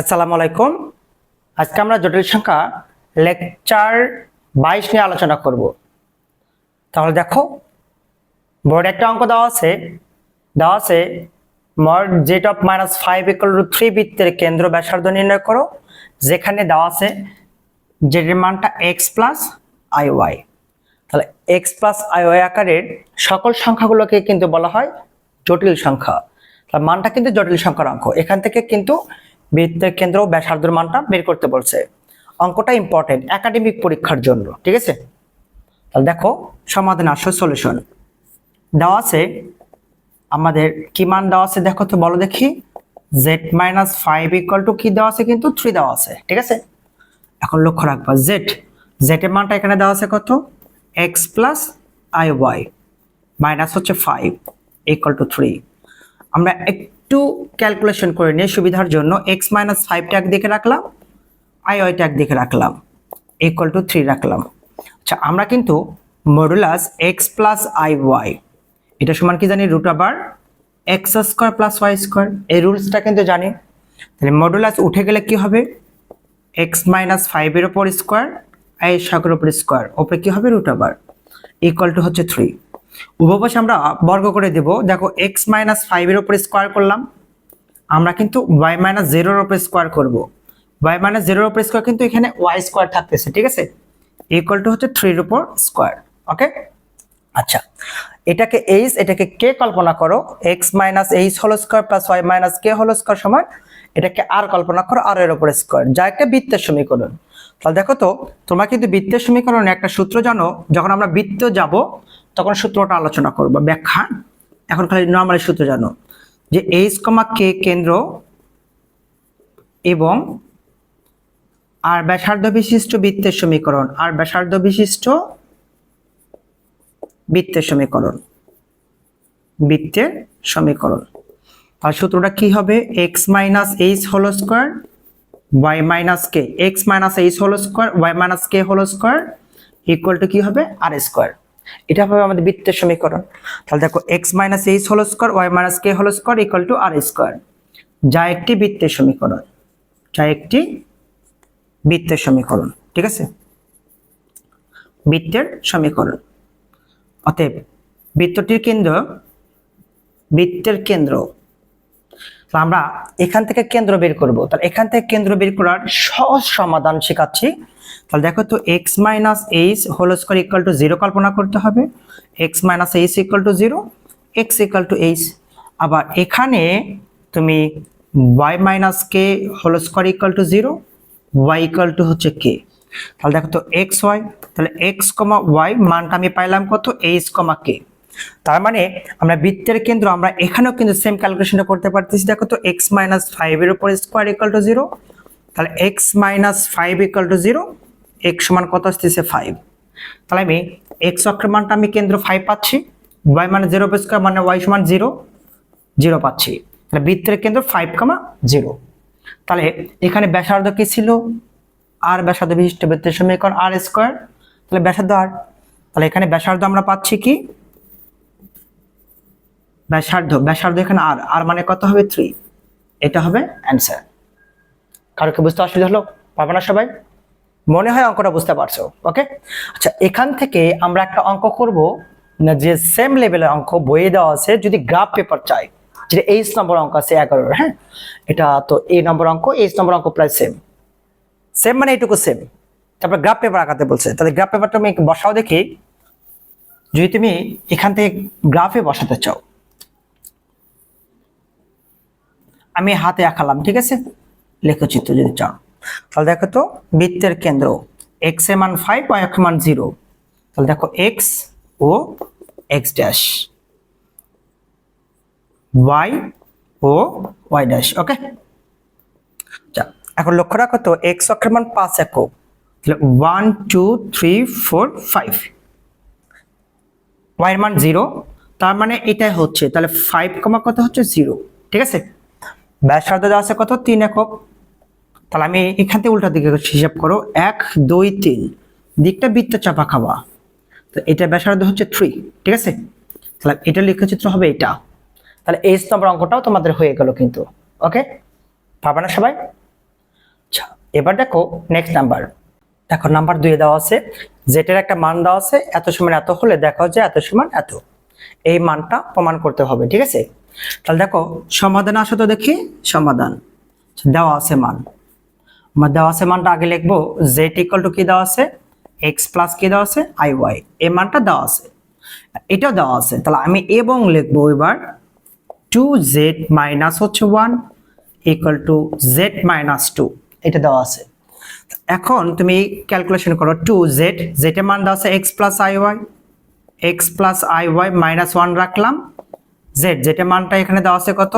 আসসালামু আলাইকুম। আজকে আমরা জটিল সংখ্যা লেকচার বাইশ নিয়ে আলোচনা করব। তাহলে দেখো, বোর্ডে একটা অঙ্ক দেওয়া আছে। দেওয়া আছে mod Z of minus five equal to three বৃত্তের কেন্দ্র ব্যাসার্ধ নির্ণয় করো। যেখানে দেওয়া আছে জেটের মানটা এক্স প্লাস আই ওয়াই তাহলে এক্স প্লাস আই ওয়াই আকারের সকল সংখ্যাগুলোকে কিন্তু বলা হয় জটিল সংখ্যা। তাহলে মানটা কিন্তু জটিল সংখ্যার অঙ্ক। এখান থেকে কিন্তু বৃত্তের কেন্দ্র ব্যাসার্ধের মানটা বের করতে বলছে। অঙ্কটা ইম্পর্টেন্ট একাডেমিক পরীক্ষার জন্য, ঠিক আছে? তাহলে দেখো, সমাধান আসো সলিউশন দেওয়া আছে, আমাদের কি মান দেওয়া আছে দেখো তো, বলো দেখি। Z minus five equal to কি দেওয়া আছে কিন্তু থ্রি দেওয়া আছে, ঠিক আছে? এখন লক্ষ্য রাখবা জেড এর মানটা এখানে দেওয়া আছে কত? X plus I Y minus হচ্ছে ফাইভ ইকুয়াল টু থ্রি আমরা একটু ক্যালকুলেশন করে নিয়ে সুবিধার জন্য এক্স মাইনাস ফাইভটা দেখে রাখলাম আই ওয়াইটা দেখে রাখলাম ইকুয়াল টু থ্রি রাখলাম। আচ্ছা আমরা কিন্তু modulus X plus I Y এটা সমান কি জানি? রুট আবার X square plus Y square এই রুলসটা কিন্তু জানি। তাহলে মডুলাস উঠে গেলে কি হবে? এক্স মাইনাস ফাইভের ওপর স্কোয়ার আই সাগরের ওপর স্কোয়ার ওপরে কি হবে? রুট আবার ইকুয়াল টু হচ্ছে থ্রি উপবাস আমরা বর্গ করে দেব। দেখো এক্স মাইনাস ফাইভের ওপর স্কোয়ার করলাম। আমরা কিন্তু ওয়াই মাইনাস জিরোর ওপর স্কোয়ার করব। ওয়াই মাইনাস জিরোর ওপর স্কোয়ার কিন্তু এখানে ওয়াই স্কোয়ার থাকতেছে, ঠিক আছে? ইকুয়াল টু হচ্ছে থ্রির উপর স্কোয়ার ওকে আচ্ছা এটাকে এইচ এটাকে কে কল্পনা করো। X minus H whole square plus Y minus K whole square সমান এটাকে আর কল্পনা করো আর এর উপর স্কোয়ার যা একটা বৃত্তের সমীকরণ। তাহলে দেখো তো, তোমরা কিন্তু বৃত্তের সমীকরণে একটা সূত্র জানো, যখন আমরা বৃত্ত যাব তখন সূত্রটা আলোচনা করব ব্যাখ্যা। এখন খালি নর্মালি সূত্র জানো যে এইচ কমা কে কেন্দ্র এবং আর ব্যাসার্ধ বিশিষ্ট বৃত্তের সমীকরণ, আর ব্যাসার্ধ বিশিষ্ট বৃত্তের সমীকরণ বৃত্তের সমীকরণ। আর সূত্রটা কি হবে? X minus H whole square Y minus K X minus H whole square Y minus K whole square equal to কি হবে? আর স্কোয়ার এটা হবে আমাদের বৃত্তের সমীকরণ। তাহলে দেখো X minus H whole square Y minus K whole square equal to R square যা একটি বৃত্তের সমীকরণ। যা একটি বৃত্তের সমীকরণ, ঠিক আছে? বৃত্তের সমীকরণ। অতএব বৃত্তটির কেন্দ্র, বৃত্তের কেন্দ্র তো আমরা এখান থেকে কেন্দ্র বের করব। তাহলে এখান থেকে কেন্দ্র বের করার সহজ সমাধান শেখাচ্ছি। তাহলে দেখো তো X minus H whole square equal to zero কল্পনা করতে হবে। X minus H equal to zero X equal to H আবার এখানে তুমি Y minus K whole square equal to zero Y equal to হচ্ছে কে তাহলে দেখো তো এক্স ওয়াই তাহলে এক্স কমা ওয়াই মানটা আমি পাইলাম কত? এইচ কমা কে তার মানে আমরা বৃত্তের কেন্দ্র আমরা এখানেও কিন্তু সেম ক্যালকুলেশনটা করতে পারতেছি। দেখো তো এক্স মাইনাস ফাইভের উপর স্কোয়ার ইকুয়াল টু জিরো তাহলে X minus five equal to zero X সমান কত আসতেছে ফাইভ তাহলে আমি এক্স অক্ষের মানটা আমি কেন্দ্র ফাইভ পাচ্ছি ওয়াই মানে জিরো স্কোয়ার মানে ওয়াই সমান জিরো জিরো পাচ্ছি। তাহলে বৃত্তের কেন্দ্র ফাইভ কমা জিরো তাহলে এখানে ব্যাসার্ধ কি ছিল? আর ব্যাসার্ধ বিশিষ্ট বৃত্তের সমীকরণ আর স্কোয়ার তাহলে ব্যাসার্ধ আর তাহলে এখানে ব্যাসার্ধ আমরা পাচ্ছি কি? ব্যাসার্ধ ব্যাসার্ধ এখানে আর আর মানে কত হবে? থ্রি এটা হবে অ্যান্সার কারও কি বুঝতে অসুবিধা হলো পারবে না সবাই? মনে হয় অঙ্কটা বুঝতে পারছ ওকে আচ্ছা এখান থেকে আমরা একটা অঙ্ক করব, না, যে সেম লেভেলের অঙ্ক বইয়ে দেওয়া আছে, যদি গ্রাফ পেপার চাই, যেটা এইচ নম্বর অঙ্ক আছে এগারোর হ্যাঁ? এটা তো এই নম্বর অঙ্ক এইচ নম্বর অঙ্ক প্রায় সেম সেম মানে এইটুকু সেম তারপর গ্রাফ পেপার আঁকাতে বলছে। তাহলে গ্রাফ পেপারটা আমি বসাও দেখি। যদি তুমি এখান থেকে গ্রাফে বসাতে চাও আমি হাতে আঁকালাম, ঠিক আছে? লেখচিত্র যদি চাও। তাহলে দেখো তো, বৃত্তের কেন্দ্র এক্সের মান ফাইভ ওয়াই এর মান জিরো তাহলে দেখো এক্স ও এক্স ড্যাশ ওয়াই ও ওয়াই ড্যাশ ওকে এখন লক্ষ্য রাখো তো এক্স অক্ষের মান পাঁচ একক। তাহলে one two three four five Y মান জিরো তার মানে এটাই হচ্ছে, তাহলে ফাইভ কমা কত হচ্ছে? জিরো ঠিক আছে? ব্যাসার্ধ দেওয়া আছে কত? তিন একক। তাহলে আমি এখান থেকে উল্টা দিকে হিসাব করো। এক, দুই, তিন। দিকটা বৃত্ত চাপা খাওয়া। তো এটা ব্যাসার্ধ হচ্ছে থ্রি ঠিক আছে? তাহলে এটা লেখচিত্র হবে এটা। তাহলে এইচ নম্বর অঙ্কটাও তোমাদের হয়ে গেল কিন্তু, ওকে? পাবে না সবাই? আচ্ছা এবার দেখো নেক্সট নাম্বার দেখো নাম্বার দুয়ে দেওয়া আছে। জেটের একটা মান দেওয়া আছে। এত সমান এত হলে দেখা যায় এত সমান এত। এই মানটা প্রমাণ করতে হবে, ঠিক আছে? তাহলে দেখো, সমাধান আসো তো দেখি, সমাধান। দেওয়া আছে মান। আমার দেওয়া আছে মানটা আগে লিখব জেড ইকুয়াল টু কি দেওয়া আছে? এক্স প্লাস কি দেওয়া আছে? আই ওয়াই এ মানটা দেওয়া আছে। এটাও দেওয়া আছে। তাহলে আমি এবং লিখব এবার টু জেড মাইনাস হচ্ছে one equal to Z minus two এটা দেওয়া আছে। এখন তুমি ক্যালকুলেশন করো টু জেড জেডের মান দেওয়া আছে X plus I Y X plus I Y minus one রাখলাম। জেড যেটা মানটা এখানে দেওয়া আছে কত?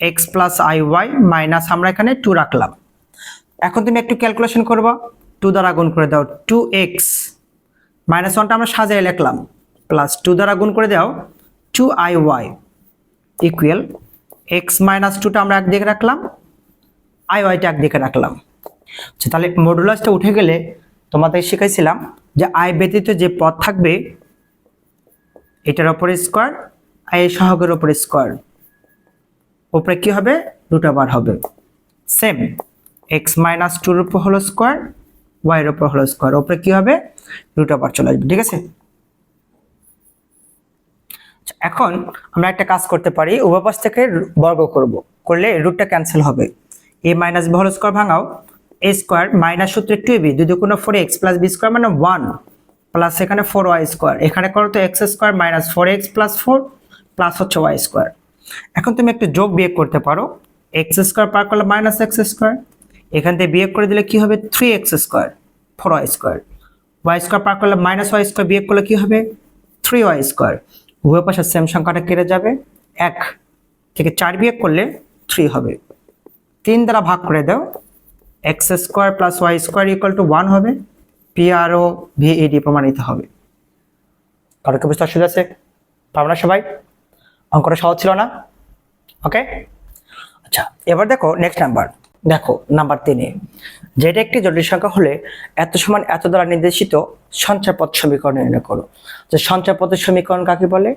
X plus I Y minus আমরা এখানে টু রাখলাম। এখন তুমি একটু ক্যালকুলেশন করবা। টু দ্বারা গুণ করে দাও টু এক্স মাইনাস ওয়ানটা আমরা সাজিয়ে লিখলাম। প্লাস টু দ্বারা গুণ করে দাও two i y equal x minus টুটা আমরা একদিকে রাখলাম। আই ওয়াইটা একদিকে রাখলাম। আচ্ছা তাহলে মডুলাসটা উঠে গেলে তোমাদের শিখাইছিলাম যে আই ব্যতীত যে পদ থাকবে, এটার ওপর স্কোয়ার এই সহগের ওপর স্কোয়ার। উপরে কি হবে? রুট বার হবে। সেম এক্স মাইনাস টুর উপর হলো স্কোয়ার ওয়াইয়ের উপর হলো স্কোয়ার। উপরে কি হবে? রুট বার চলে আসবে ঠিক আছে? আচ্ছা, এখন আমরা একটা কাজ করতে পারি উভয় পাশ থেকে বর্গ করব। করলে রুটটা ক্যান্সেল হবে। A minus B whole square ভাঙাও। A square minus সূত্রে টু বি দুই দুগুণ four X plus B square মানে ওয়ান প্লাস এখানে ফোর ওয়াই স্কোয়ার। এখানে করো তো X square minus four X plus four plus হচ্ছে ওয়াই স্কোয়ার এখন তুমি একটু যোগ বিয়োগ করতে পারো। এক্স স্কোয়ার পার করলে মাইনাস এক্স স্কোয়ার এখান থেকে বিয়োগ করে দিলে কি হবে? Three X square four Y square Y square পার করলে মাইনাস ওয়াই স্কোয়ার বিয়োগ করলে কি হবে? থ্রি ওয়াই স্কোয়ার উভয় পাশে সেম সংখ্যাটা কেটে যাবে। এক থেকে চার বিয়োগ করলে থ্রি হবে। তিন দ্বারা ভাগ করে দাও। X square plus Y square equal to one হবে। P R O V E D প্রমাণিত হবে। কারও কি বুঝতে অসুবিধা আছে? পারব সবাই? অঙ্কটা সহজ ছিল না? ওকে আচ্ছা এবার দেখো নেক্সট নাম্বার দেখো নাম্বার তিনে। যেটা একটি জটিল সংখ্যা হলে এত সমান এত দ্বারা নির্দেশিত সঞ্চয়পথ সমীকরণ নির্ণয় করো। যে সঞ্চয়পথের সমীকরণ কাকে বলে?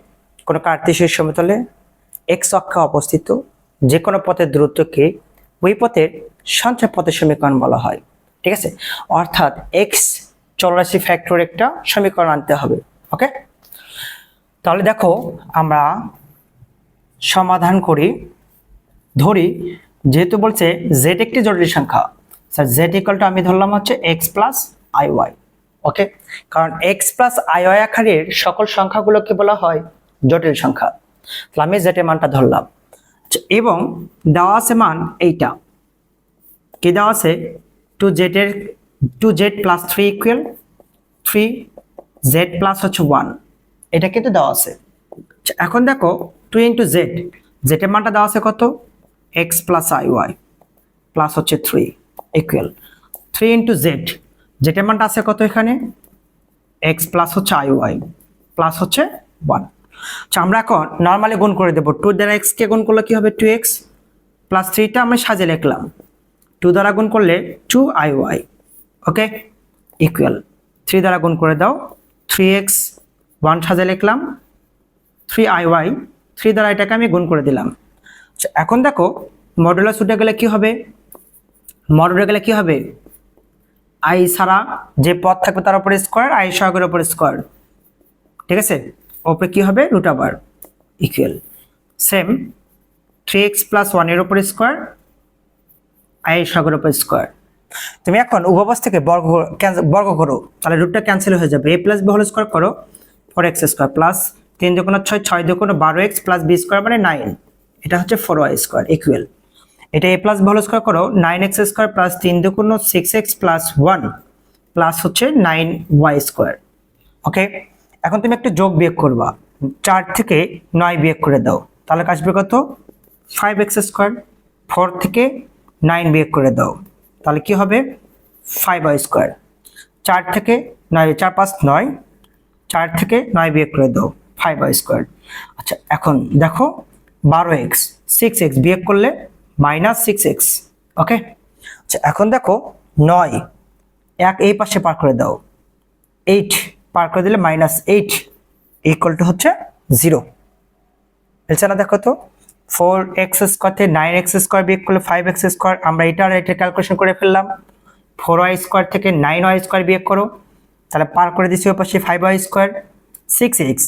কোনো কার্তেশীয় সমতলে এক্স অক্ষে অবস্থিত যে কোনো পথের দূরত্বকে ওই পথের সঞ্চয় পথের সমীকরণ বলা হয়। ঠিক আছে? অর্থাৎ এক্স চলরাশি ফ্যাক্টর একটা সমীকরণ আনতে হবে। ওকে তাহলে দেখো, আমরা সমাধান করি। ধরি যেহেতু বলছে জেড একটি জটিল সংখ্যা স্যার জেড ইকুয়াল টু আমি ধরলাম হচ্ছে X plus I Y okay কারণ এক্স প্লাস আই ওয়াই আকারের সকল সংখ্যাগুলোকে বলা হয় জটিল সংখ্যা। তাহলে আমি জেড এর মানটা ধরলাম। আচ্ছা, এবং দেওয়া আছে মান এইটা। কি দেওয়া আছে? Two জেডের two z plus three equal three z plus হচ্ছে ওয়ান এটা কিন্তু দেওয়া আছে। আচ্ছা, এখন দেখো টু ইন্টু জেড জেডের মানটা দেওয়া আছে কত? X plus I Y plus হচ্ছে three equal three into into Z মানটা আছে কত এখানে? এক্স প্লাস হচ্ছে আই ওয়াই প্লাস হচ্ছে ওয়ান আচ্ছা আমরা এখন নর্মালি গুণ করে দেবো। টু দ্বারা এক্স কে গুণ করলে কি হবে? টু এক্স প্লাস থ্রিটা আমি সাজে লিখলাম। টু দ্বারা গুণ করলে two I Y okay equal to three গুণ করে দাও। থ্রি এক্স ওয়ান সাজে লিখলাম। থ্রি আই ওয়াই থ্রি দ্বারা এটাকে আমি গুণ করে দিলাম। আচ্ছা এখন দেখো, মডুলাস উঠে গেলে কি হবে? মডুলে গেলে কি হবে? আই ছাড়া যে পথ থাকবে তার উপরে স্কোয়ার আই সহগের উপর স্কোয়ার ঠিক আছে? ওপরে কি হবে? রুট আবার equal same three X plus ওয়ানের উপর স্কোয়ার আই সহগের উপর স্কোয়ার তুমি এখন উভবাস থেকে বর্গ বর্গ করো, তাহলে রুটটা ক্যান্সেল হয়ে যাবে। A plus B whole square করো ফোর এক্স স্কোয়ার প্লাস তিন দুগুণ ছয় ছয় দুগুণ বারো এক্স প্লাস বি স্কোয়ার মানে নাইন এটা হচ্ছে ফোর ওয়াই স্কোয়ার ইকুয়াল এটা এ প্লাস হোল স্কোয়ার করো নাইন এক্স স্কোয়ার প্লাস তিন দুগুণ six X plus one plus হচ্ছে নাইন ওয়াই স্কোয়ার ওকে এখন তুমি একটু যোগ বিয়োগ করবা। চার থেকে নয় বিয়োগ করে দাও। তাহলে আসবে কত? ফাইভ এক্স স্কোয়ার ফোর থেকে নাইন বিয়োগ করে দাও। তাহলে কি হবে? ফাইভ ওয়াই স্কোয়ার চার থেকে নয়, চার পাঁচ নয়। চার থেকে নয় বিয়োগ করে দাও। ফাইভ ওয়াই স্কোয়ার আচ্ছা এখন দেখো, বারো এক্স সিক্স এক্স বিয়োগ করলে মাইনাস সিক্স এক্স ওকে আচ্ছা এখন দেখো, নয়, এক, এই পাশে পার করে দাও। এইট পার করে দিলে মাইনাস এইট ইকুয়াল টু হচ্ছে জিরো না দেখো তো? ফোর এক্স স্কোয়ার থেকে নাইন এক্স স্কোয়ার বিয়োগ করলে ফাইভ এক্স স্কোয়ার আমরা এটা আর এটা ক্যালকুলেশন করে ফেললাম। ফোর ওয়াই স্কোয়ার থেকে নাইন ওয়াই স্কোয়ার বিয়োগ করো। তাহলে পার করে দিচ্ছি ওর পাশে five Y square six X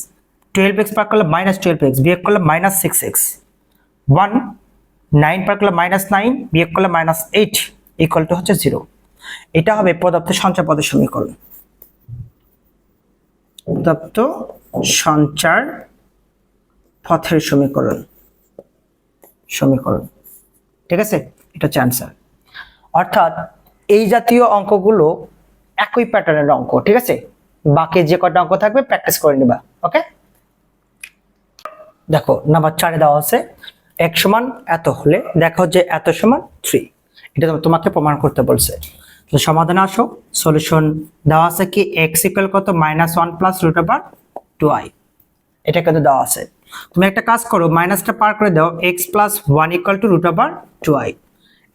twelve X পার করলে মাইনাস টুয়েলভ এক্স বিয়োগ করলে minus six X one nine পার করলে মাইনাস নাইন বিয়োগ করলে মাইনাস এইট ইকুয়াল টু হচ্ছে জিরো এটা হবে পদার্থ সঞ্চয় পদের সমীকরণ। পদার্থ সঞ্চার পথের সমীকরণ। সমীকরণ। ঠিক আছে? এটা হচ্ছে অ্যান্সার অর্থাৎ এই জাতীয় অঙ্কগুলো একই প্যাটার্নের অঙ্ক, ঠিক আছে? বাকি যে কটা অঙ্ক থাকবে প্র্যাকটিস করে নিবা ওকে দেখো নাম্বার চারে দেওয়া আছে, এক সমান এত হলে দেখো যে এত সমান থ্রি এটা তোমাকে প্রমাণ করতে বলছে। তো সমাধানে আসো সলিউশন দেওয়া আছে কি এক্স ইকুয়াল কত minus one plus root over two I এটা কিন্তু দেওয়া আছে। তুমি একটা কাজ করো মাইনাসটা পার করে দাও X plus one equal to root over two I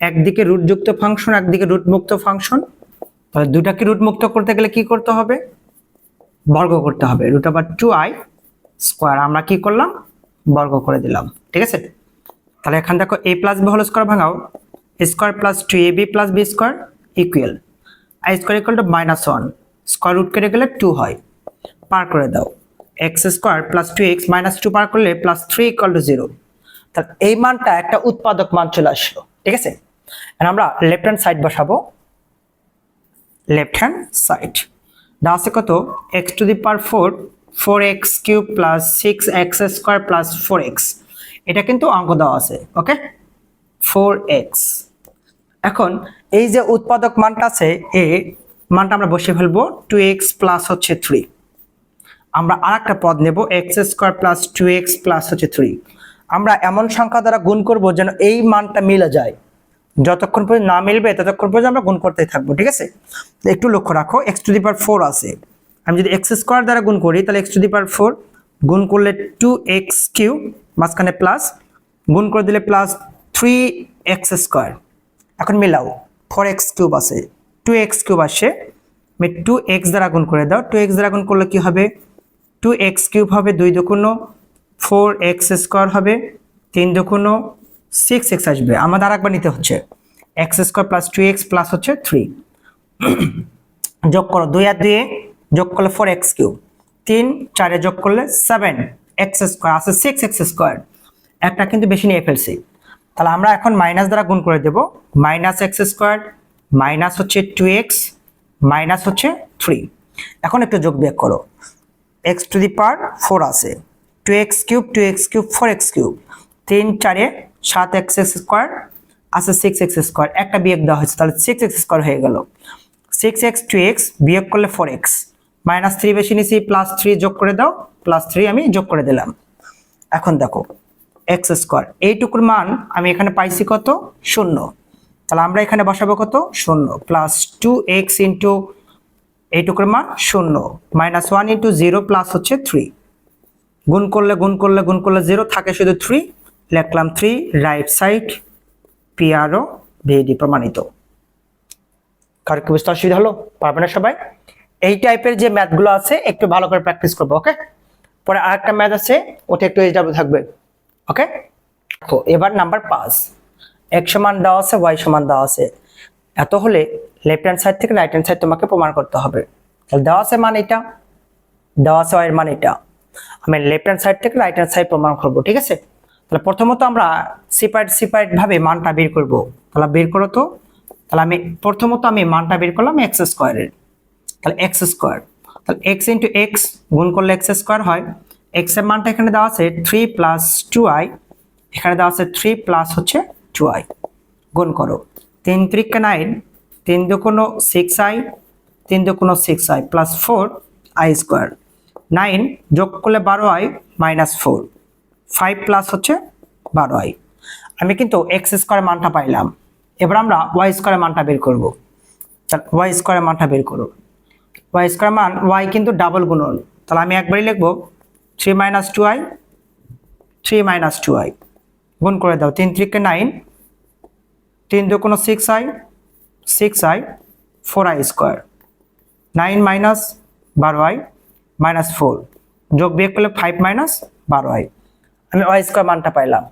একদিকে রুটযুক্ত ফাংশন একদিকে রুট মুক্ত ফাংশন তাহলে দুটাকে রুট মুক্ত করতে গেলে কি করতে হবে? বর্গ করতে হবে root over two i square আমরা কি করলাম? বর্গ করে দিলাম, ঠিক আছে? তাহলে এখান দেখো a plus b whole square ভাঙাও square plus two a b plus b square equal i square equal to minus one square root কেটে গেলে টু হয়, পার করে দাও x square plus two x minus two পার করলে plus three equal to zero তাহলে এই মানটা একটা উৎপাদক মান চলে আসলো, ঠিক আছে? আমরা লেফট হ্যান্ড সাইড বসাবো লেফট হ্যান্ড সাইড দেওয়া আছে কত? X to the power four four x cube plus six x square plus four x এটা কিন্তু অঙ্ক দেওয়া আছে ওকে ফোর এক্স এখন এই যে উৎপাদক মানটা আছে, এ, মানটা আমরা বসিয়ে ফেলব টু এক্স প্লাস হচ্ছে থ্রি আমরা আর একটা পদ নেব x square plus two x plus হচ্ছে থ্রি আমরা এমন সংখ্যা দ্বারা গুণ করব যেন এই মানটা মিলে যায়। যতক্ষণ পর্যন্ত না মিলবে, ততক্ষণ পর্যন্ত আমরা গুণ করতেই থাকব, ঠিক আছে? একটু লক্ষ্য রাখো x to the power four আছে। আমি যদি এক্স স্কোয়ার দ্বারা গুণ করি, তাহলে x to the power four গুণ করলে টু এক্স কিউ মাঝখানে প্লাস গুণ করে দিলে প্লাস থ্রি এক্স স্কোয়ার। এখন মিলাও ফোর এক্স কিউব আছে টু এক্স কিউব আসে টু এক্স দ্বারা গুণ করে দাও টু এক্স দ্বারা গুণ করলে কি হবে? টু এক্স কিউব হবে দুই দুগুণ ফোর এক্স স্কোয়ার হবে, তিন দুগুণ সিক্স এক্স আসবে। আমাদের আরেকবার নিতে হচ্ছে x square plus two x plus হচ্ছে থ্রি যোগ করো, দুই আর দুয়ে যোগ করলে ফোর এক্স কিউব তিন, চারে যোগ করলে সেভেন এক্স স্কোয়ার আছে সিক্স এক্স স্কোয়ার একটা কিন্তু বেশি নিয়ে ফেলছি। তাহলে আমরা এখন মাইনাস দ্বারা গুণ করে দেব। মাইনাস এক্স স্কোয়ার মাইনাস হচ্ছে টু এক্স মাইনাস হচ্ছে থ্রি এখন একটু যোগ বিয়োগ করো। X to the power four আছে। Two x cube two x cube four x cube তিন, চারে সাত এক্স এক্স স্কোয়ার আছে সিক্স এক্স স্কোয়ার একটা বিয়োগ দেওয়া হয়েছে, তাহলে সিক্স এক্স স্কোয়ার হয়ে গেল। সিক্স এক্স টু এক্স বিয়োগ করলে ফোর এক্স মাইনাস থ্রি বেশি নিছি প্লাস থ্রি যোগ করে দাও প্লাস থ্রি আমি যোগ করে দিলাম। এখন দেখো এক্স স্কোয়ার এইটুকুর মান আমি এখানে পাইছি কত? শূন্য। তাহলে আমরা এখানে বসাবো কত? শূন্য। প্লাস টু এক্স ইন্টু এইটুকুর মান শূন্য। Minus one into zero plus হচ্ছে থ্রি গুণ করলে গুণ করলে গুণ করলে জিরো থাকে শুধু থ্রি লিখলাম থ্রি রাইট সাইড পিআরও ভিডি প্রমাণিত। কার কি বুঝতে অসুবিধা হলো? পারবে না সবাই? এই টাইপের যে ম্যাথগুলো আছে, একটু ভালো করে প্র্যাকটিস করব ওকে পরে আরেকটা ম্যাথ আছে, ওটা একটু এইচডাব্লিউ থাকবে ওকে তো এবার নাম্বার পাঁচ। এক সমান দেওয়া আছে ওয়াই সমান দেওয়া আছে। এত হলে লেফট হ্যান্ড সাইড থেকে রাইট হ্যান্ড সাইড তোমাকে প্রমাণ করতে হবে। তাহলে দেওয়া আছে মান এটা, দেওয়া আছে ওয়াইয়ের মান এটা। আমি লেফট হ্যান্ড সাইড থেকে রাইট হ্যান্ড সাইড প্রমাণ করব, ঠিক আছে? তাহলে প্রথমত আমরা সিপারেট সিপারেট ভাবে মানটা বের করব। তাহলে বের করো তো। তাহলে আমি, প্রথমত আমি মানটা বের করলাম এক্স স্কোয়ারের তাহলে এক্স স্কোয়ার তাহলে এক্স ইন্টু এক্স গুণ করলে এক্স স্কোয়ার হয় এক্সের মানটা এখানে দেওয়া আছে থ্রি প্লাস টু আই এখানে দেওয়া আছে থ্রি প্লাস হচ্ছে টু আই গুণ করো। তিন ত্রিকা নাইন তিন দু দুকোনো সিক্স আই তিন দু দুকোনো six i plus four i square nine যোগ করলে বারো i minus four five plus হচ্ছে বারো আই আমি কিন্তু এক্স স্কোয়ারের মানটা পাইলাম। এবার আমরা ওয়াই স্কোয়ারের মানটা বের করব। ওয়াই স্কোয়ারের মানটা বের করো। ওয়াই স্কোয়ার মান ওয়াই কিন্তু ডাবল গুণন। তাহলে আমি একবারই লিখব three minus two i three minus two i গুণ করে দাও, তিন ত্রিকে নাইন তিন দু কোনো six i six i four i square nine minus বারো আই মাইনাস ফোর যোগ বিয়োগ করলে ফাইভ মাইনাস বারো আই আমি ওয়াই স্কোয়ার মানটা পাইলাম।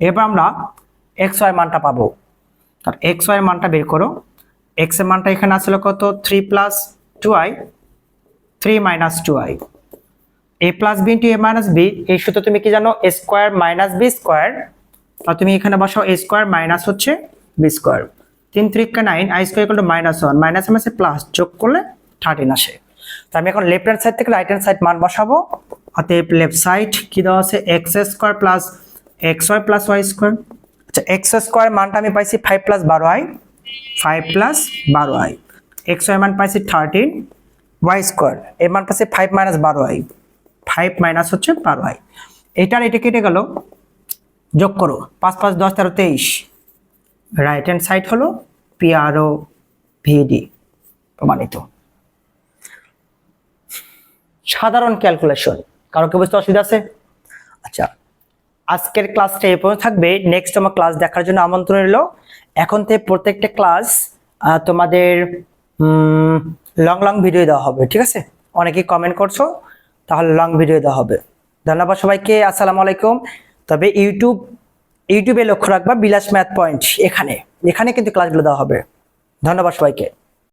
এবার আমরা এক্স ওয়াই মানটা পাবো। আর এক্স ওয়াই মানটা বের করো। এক্সের মানটা এখানে আসলে কত? Three plus two i, three minus two i. A plus b into a minus b, এই সূত্র তুমি কি জানো? A square minus b square. তা তুমি এখানে বসাও, এ স্কোয়ার মাইনাস হচ্ছে বি স্কোয়ার। তিন ত্রিকা nine, i square two minus one minus মাসে প্লাস যোগ করলে থার্টিন আসে। তো আমি এখন লেফট হ্যান্ড সাইড থেকে রাইট হ্যান্ড সাইড মান বসাবো। অতএব লেফট সাইড কি দেওয়া আছে? X square plus x y plus y square আচ্ছা এক্স স্কোয়ার মানটা আমি পাইছি ফাইভ প্লাস বারো আই। ফাইভ প্লাস বারো আই। এক্স ওয়াই মান পাইছি থার্টিন ওয়াই স্কোয়ার এর মান পাইছি ফাইভ মাইনাস বারো আই ফাইভ মাইনাস হচ্ছে বারো আই এটার এটা কেটে গেল, যোগ করো, পাঁচ পাঁচ, দশ, তেরো, তেইশ। রাইট হ্যান্ড সাইড হলো পিআরও ভিডি প্রমাণিত। সাধারণ ক্যালকুলেশন কারও কি বুঝতে অসুবিধা আছে? আচ্ছা আজকের ক্লাসটা এ পর্যন্ত থাকবে নেক্সট আমার ক্লাস দেখার জন্য আমন্ত্রণ রইল। এখন থেকে প্রত্যেকটা ক্লাস তোমাদের লং লং ভিডিও দেওয়া হবে, ঠিক আছে? অনেকেই কমেন্ট করছ, তাহলে লং ভিডিও দেওয়া হবে। ধন্যবাদ সবাইকে, আসসালামু আলাইকুম। তবে ইউটিউব, ইউটিউবে লক্ষ্য রাখবা বিলাস ম্যাথ পয়েন্ট এখানে এখানে কিন্তু ক্লাসগুলো দেওয়া হবে। ধন্যবাদ সবাইকে।